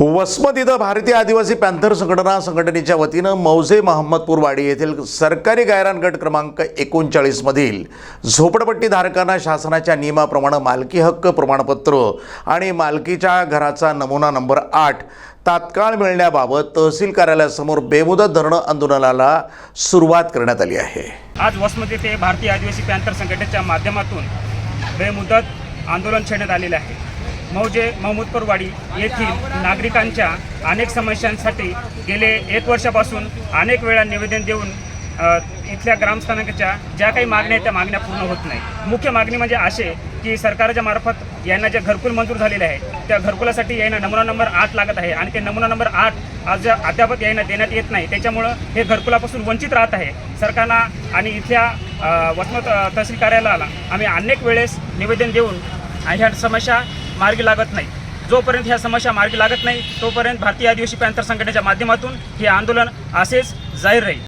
वसमत इथं भारतीय आदिवासी पॅन्थर संघटना संघटनेच्या वतीनं मौजे महम्मदपूरवाडी येथील सरकारी गायरान गट क्रमांक एकोणचाळीसमधील झोपडपट्टी धारकांना शासनाच्या नियमाप्रमाणे मालकी हक्क प्रमाणपत्र आणि मालकीच्या घराचा नमुना नंबर आठ तात्काळ मिळण्याबाबत तहसील कार्यालयासमोर बेमुदत धरणं आंदोलनाला सुरुवात करण्यात आली आहे. आज वसमत येथे भारतीय आदिवासी पॅन्थर संघटनेच्या माध्यमातून बेमुदत आंदोलन छेडण्यात आलेले आहे. मौजे महमूदपूरवाडी येथील नागरिकांच्या अनेक समस्यांसाठी गेले एक वर्षापासून अनेक वेळा निवेदन देऊन इथल्या ग्रामस्थानकाच्या ज्या काही मागण्या आहेत त्या मागण्या पूर्ण होत नाही. मुख्य मागणी म्हणजे असे की सरकारच्या मार्फत यांना जे घरकुल मंजूर झालेले आहे त्या घरकुलासाठी यांना नमुना नंबर आठ लागत आहे आणि ते नमुना नंबर आठ आज अध्यापक यांना देण्यात येत नाही. त्याच्यामुळं हे घरकुलापासून वंचित राहत आहे. सरकारनं आणि इथल्या वसमत तहसील कार्यालयाला आम्ही अनेक वेळेस निवेदन देऊन ह्या समस्या मार्गी लागत नाही. जोपर्यंत ह्या समस्या मार्गी लागत नाही तोपर्यंत भारतीय आदिवासी पॅन्थर संघटनेच्या माध्यमातून हे आंदोलन असेच जाहीर राहील.